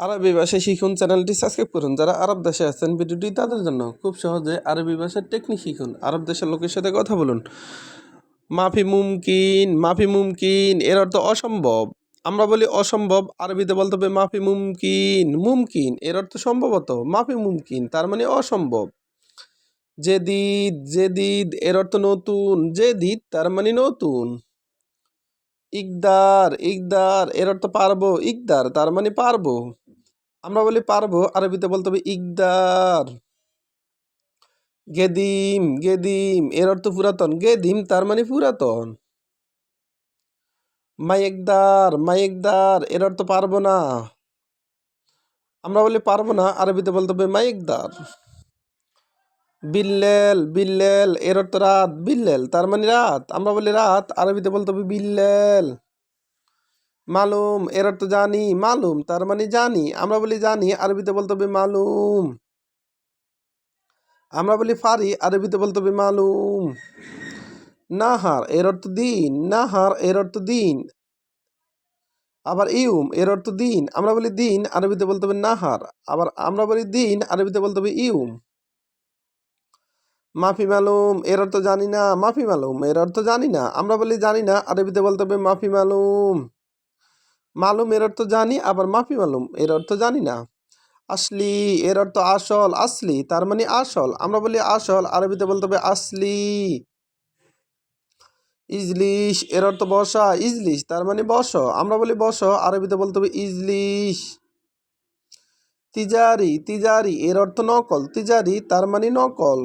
আরবি ভাষা শিখুন চ্যানেলটি সাবস্ক্রাইব করুন। যারা আরব দেশে আছেন, ভিডিওটি তাদের জন্য খুব সহজে আরবি ভাষার টেকনিক শিখুন। আরব দেশের লোকের সাথে কথা বলুন। মাফি মুমকিন মাফি মুমকিন, এর অর্থ অসম্ভব। আমরা বলি অসম্ভব, আরবিতে বলতে হবে মাফি মুমকিন। মুমকিন, এর অর্থ সম্ভবত মাফি মুমকিন, তার মানে অসম্ভব। জেদিদ জেদিদ, এর অর্থ নতুন। জেদিদ, তার মানে নতুন। ইকদার ইকদার, এর অর্থ পারব। ইকদার, তার মানে পারব। আমরা বলি পারব, আরবিতে বলতে হবে ইকদার। গেদিম গেদিম, এর অর্থ পুরাতন। গেদিম তার মানে পুরাতন। মায়েকদার মায়েকদার এর অর্থ পারব না। আমরা বলি পারব না, আরবিতে বলতে হবে মায়েকদার বিল্লেল বিল্লেল, এর অর্থ রাত, বিল্লেল, তার মানে রাত। আমরা বলি রাত, আরবিতে বলতে হবে বিল্লেল। মালুম এর অর্থ জানি, মালুম, তার মানে জানি। আমরা বলি জানি, আরবিতে বলতে হবে মালুম। আমরা বলি ফারি, আরবিতে বলতে হবে মালুম। নাহার এর অর্থ দিন, নাহার এর অর্থ দিন। আবার ইউম এর অর্থ দিন, আমরা বলি দিন, আরবিতে বলতে হবে নাহার। আবার আমরা বলি দিন, আরবিতে বলতে হবে ইউম। মাফি মালুম এর অর্থ জানি না, মাফি মালুম এর অর্থ জানি না, আমরা বলি জানি না, আরবিতে বলতে হবে মাফি মালুম। মালুম এর অর্থ জানি, আবার মাফি মালুম এর অর্থ জানি না। আসলি এর অর্থ আসল, আসলি, তার মানে আসল। আমরা বলি আসল, আরবিতে বলতে হবে আসলি। ইজলিশ এর অর্থ বসা, ইজলিশ, তার মানে বস। আমরা বলি বস, আরবিতে বলতে হবে ইজলিশ। তিজারি তিজারি এর অর্থ নকল, তিজারি তার মানে নকল।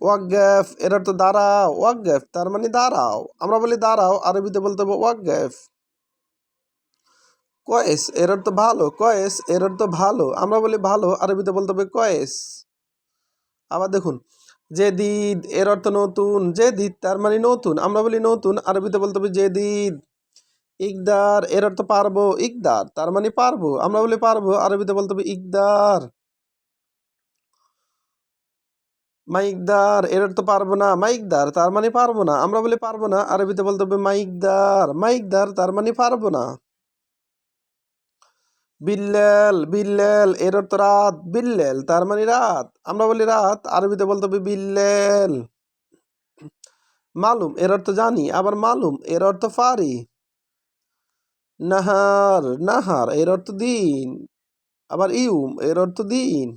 ওয়াকগ্যাফ এর তো দাঁড়াও ওয়াকগ্যাফ তার মানে দাঁড়াও। আমরা বলি দাঁড়াও, আরবিতে বলতে হবে ওয়াকগ্যাফ কয়েস এর তো ভালো, কয়েস এর তো ভালো, আমরা বলি ভালো, আরবিতে বলতে হবে কয়েস। আবার দেখুন, জেদিদ এর অর্থ নতুন, জেদিদ, তার মানে নতুন, আমরা বলি নতুন, আরবিতে বলতে হবে জেদিদ। ইকদার এর অর্থ পারব, ইকদার, তার মানে পারব, আমরা বলি পারব, আরবিতে বলতে হবে ইকদার। মাইকদার এর তো পারব না, মাইকদার, তার মানে পারব না। আমরা বলি পারব না, আরবিতে বলতে হবে মাইকদার মাইকদার, তার মানে পারব না। বিল্লেল বিল্লেল এর অর্থ রাত, বিল্লেল, তার মানে রাত। আমরা বলি রাত, আরবিতে বলতে হবে বিল্লেল। মালুম এর অর্থ জানি, আবার মালুম এর অর্থ ফারি। নাহার নাহার এর অর্থ দিন। আবার ইউম এর অর্থ দিন।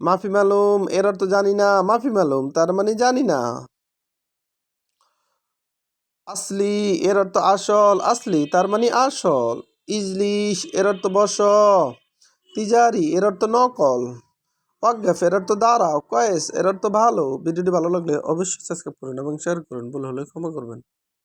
মাফি মালুম, এর অর্থ জানি না, মাফি মালুম, তার মানে জানি না। আসলি, এর অর্থ আসল, আসলি, তার মানে আসল। ইজলিশ, এর অর্থ বস। তিজারি, এর অর্থ নকল। ওয়াকগাফ এর অর্থ দাঁড়াও। কয়েস, এর অর্থ ভালো। ভিডিওটি ভালো লাগলে অবশ্যই সাবস্ক্রাইব করুন এবং শেয়ার করুন। ভুল হলে ক্ষমা করবেন।